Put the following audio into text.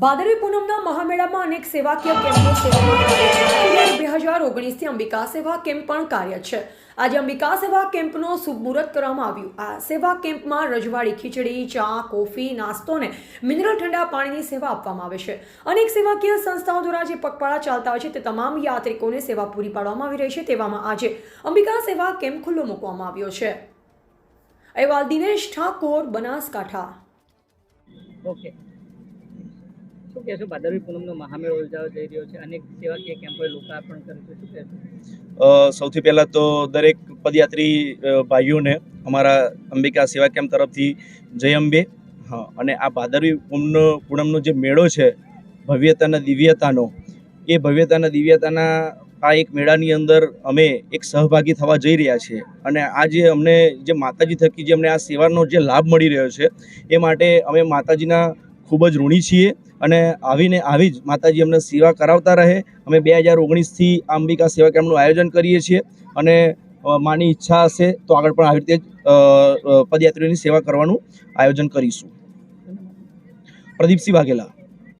ભાદરવી પૂનમના મહામેળામાં અનેક સેવાકીય કેમ્પો સેવામાં બે હજાર ઓગણીસથી અંબિકા સેવા કેમ્પ પણ કાર્ય છે. આજે અંબિકા સેવા કેમ્પનો શુભમુહૂર્ત કરવામાં આવ્યું. આ સેવા કેમ્પમાં રજવાડી, ખીચડી, ચા, કોફી, નાસ્તો અને મિનરલ ઠંડા પાણીની સેવા આપવામાં આવે છે. અનેક સેવાકીય સંસ્થાઓ દ્વારા જે પગપાળા ચાલતા હોય છે તે તમામ યાત્રિકોને સેવા પૂરી પાડવામાં આવી રહી છે. તેવામાં આજે અંબિકા સેવા કેમ્પ ખુલ્લો મૂકવામાં આવ્યો છે. અહેવાલ દિનેશ ઠાકોર, બનાસકાંઠા. ઓકે. શું કહેશો? ભાદરવી પૂનમનો મહામેળો યોજાવા જઈ રહ્યો છે. અનેક સેવાકીય કેમ્પોએ લોકાર્પણ કર્યું છે. સૌથી પહેલાં તો દરેક પદયાત્રી ભાઈઓને અમારા અંબિકા સેવા કેમ્પ તરફથી જય અંબે. હા, અને આ ભાદરવી પૂનમનો પૂનમનો જે મેળો છે ભવ્યતાના દિવ્યતાનો, એ ભવ્યતાના દિવ્યતાના આ એક મેળાની અંદર અમે એક સહભાગી થવા જઈ રહ્યા છીએ. અને આ જે અમને, જે માતાજી થકી જે અમને આ સેવાનો જે લાભ મળી રહ્યો છે, એ માટે અમે માતાજીના ખૂબ જ ઋણી છીએ. અને આવીને આવી જ માતાજી અમને સેવા કરાવતા રહે. અમે બે હજાર ઓગણીસથી અંબિકા સેવા કેમ્પનું આયોજન કરીએ છીએ અને માની ઈચ્છા હશે તો આગળ પણ આવી રીતે જ પદયાત્રીઓની સેવા કરવાનું આયોજન કરીશું. પ્રદીપસિંહ વાઘેલા.